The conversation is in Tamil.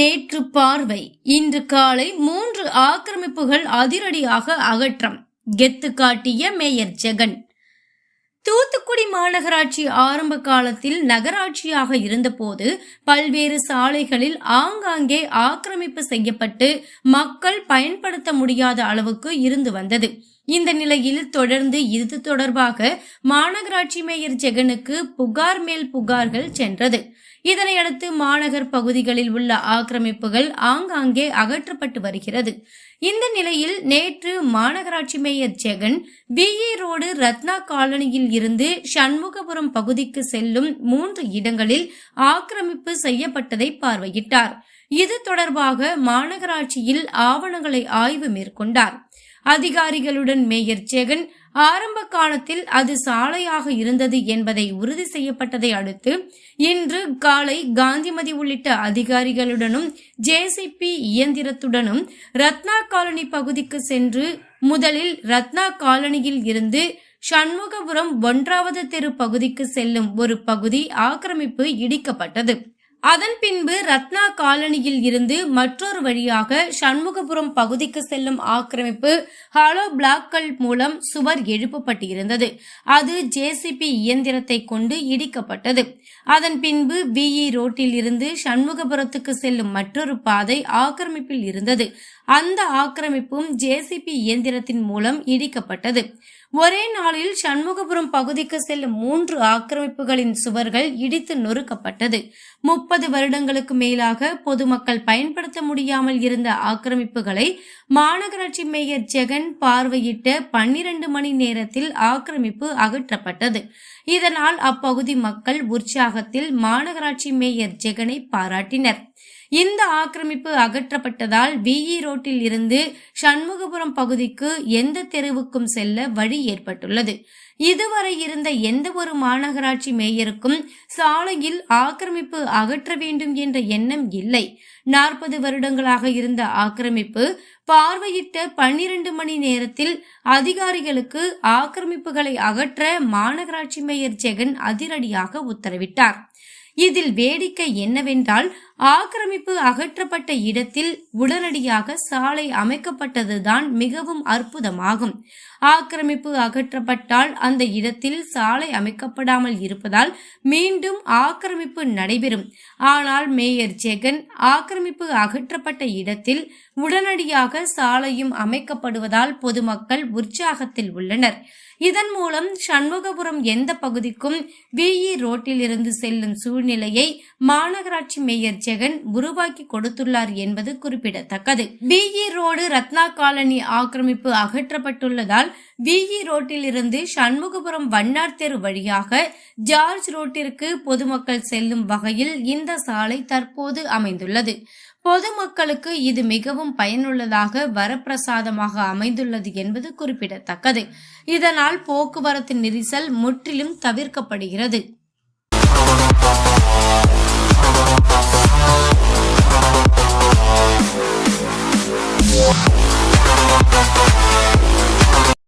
நேற்று பார்வை. இன்று காலை மூன்று ஆக்கிரமிப்புகள் அதிரடியாக அகற்றம். கெத்து காட்டிய மேயர் ஜெகன். தூத்துக்குடி மாநகராட்சி ஆரம்ப காலத்தில் நகராட்சியாக இருந்தபோது பல்வேறு சாலைகளில் ஆங்காங்கே ஆக்கிரமிப்பு செய்யப்பட்டு மக்கள் பயன்படுத்த முடியாத அளவுக்கு இருந்து வந்தது. இந்த நிலையில் தொடர்ந்து இது தொடர்பாக மாநகராட்சி மேயர் ஜெகனுக்கு புகார் மேல் புகார்கள் சென்றது. இதனையடுத்து மாநகர் பகுதிகளில் உள்ள ஆக்கிரமிப்புகள் ஆங்காங்கே அகற்றப்பட்டு வருகிறது. இந்த நிலையில் நேற்று மாநகராட்சி mayor Jagan PE road Ratna காலனியில் இருந்து சண்முகபுரம் பகுதிக்கு செல்லும் மூன்று இடங்களில் ஆக்கிரமிப்பு செய்யப்பட்டதை பார்வையிட்டார். இது தொடர்பாக மாநகராட்சியில் ஆவணங்களை ஆய்வு மேற்கொண்டார். அதிகாரிகளுடன் மேயர் ஜெகன் ஆரம்ப காலத்தில் அது சாலையாக இருந்தது என்பதை உறுதி செய்யப்பட்டதை அடுத்து இன்று காலை காந்திமதி உள்ளிட்ட அதிகாரிகளுடனும் ஜேசிபி இயந்திரத்துடனும் ரத்னா காலனி பகுதிக்கு சென்று முதலில் ரத்னா காலனியில் இருந்து சண்முகபுரம் ஒன்றாவது தெரு பகுதிக்கு செல்லும் ஒரு பகுதி ஆக்கிரமிப்பு இடிக்கப்பட்டது. அதன் பின்பு ரத்னா காலனியில் இருந்து மற்றொரு வழியாக சண்முகபுரம் பகுதிக்கு செல்லும் ஆக்கிரமிப்பு ஹாலோ பிளாக்கள் மூலம் சுவர் எழுப்பப்பட்டிருந்தது. அது ஜேசிபி இயந்திரத்தை கொண்டு இடிக்கப்பட்டது. அதன் பின்பு பிஇ ரோட்டில் இருந்து சண்முகபுரத்துக்கு செல்லும் மற்றொரு பாதை ஆக்கிரமிப்பில் இருந்தது. அந்த ஆக்கிரமிப்பும் ஜேசிபி இயந்திரத்தின் மூலம் இடிக்கப்பட்டது. ஒரே நாளில் சண்முகபுரம் பகுதிக்கு செல்லும் மூன்று ஆக்கிரமிப்புகளின் சுவர்கள் இடித்து நொறுக்கப்பட்டது. முப்பது வருடங்களுக்கு மேலாக பொதுமக்கள் பயன்படுத்த முடியாமல் இருந்த ஆக்கிரமிப்புகளை மாநகராட்சி மேயர் ஜெகன் பார்வையிட்ட பன்னிரண்டு மணி நேரத்தில் ஆக்கிரமிப்பு அகற்றப்பட்டது. இதனால் அப்பகுதி மக்கள் உற்சாகத்தில் மாநகராட்சி மேயர் ஜெகனை பாராட்டினர். இந்த ஆக்கிரமிப்பு அகற்றப்பட்டதால் விஇ ரோட்டில் இருந்து சண்முகபுரம் பகுதிக்கு எந்த தெருவுக்கும் செல்ல வழி ஏற்பட்டுள்ளது. இதுவரை இருந்த எந்த ஒரு மாநகராட்சி மேயருக்கும் சாலையில் ஆக்கிரமிப்பு அகற்ற வேண்டும் என்ற எண்ணம் இல்லை. நாற்பது வருடங்களாக இருந்த ஆக்கிரமிப்பு பார்வையிட்ட பன்னிரண்டு மணி நேரத்தில் அதிகாரிகளுக்கு ஆக்கிரமிப்புகளை அகற்ற மாநகராட்சி மேயர் ஜெகன் அதிரடியாக உத்தரவிட்டார். இதில் வேடிக்கை என்னவென்றால் ஆக்கிரமிப்பு அகற்றப்பட்ட இடத்தில் உடனடியாக சாலை அமைக்கப்பட்டதுதான் மிகவும் அற்புதமாகும். ஆக்கிரமிப்பு அகற்றப்பட்டால் அந்த இடத்தில் சாலை அமைக்கப்படாமல் இருப்பதால் மீண்டும் ஆக்கிரமிப்பு நடைபெறும். ஆனால் மேயர் ஜெகன் ஆக்கிரமிப்பு அகற்றப்பட்ட இடத்தில் உடனடியாக சாலையும் அமைக்கப்படுவதால் பொதுமக்கள் உற்சாகத்தில் உள்ளனர். இதன் மூலம் சண்முகபுரம் எந்த பகுதிக்கும் விஇ ரோட்டில் இருந்து செல்லும் சூழ்நிலையை மாநகராட்சி மேயர் ஜெகன் உருவாக்கி கொடுத்துள்ளார் என்பது குறிப்பிடத்தக்கது. பிஇ ரோடு ரத்னா காலனி ஆக்கிரமிப்பு அகற்றப்பட்டுள்ளதால் விஇ ரோட்டில் இருந்து சண்முகபுரம் வண்ணார் தெரு வழியாக ஜார்ஜ் ரோட்டிற்கு பொதுமக்கள் செல்லும் வகையில் இந்த சாலை தற்போது அமைந்துள்ளது. பொதுமக்களுக்கு இது மிகவும் பயனுள்ளதாக வரப்பிரசாதமாக அமைந்துள்ளது என்பது குறிப்பிடத்தக்கது. இதனால் போக்குவரத்து நெரிசல் முற்றிலும் தவிர்க்கப்படுகிறது.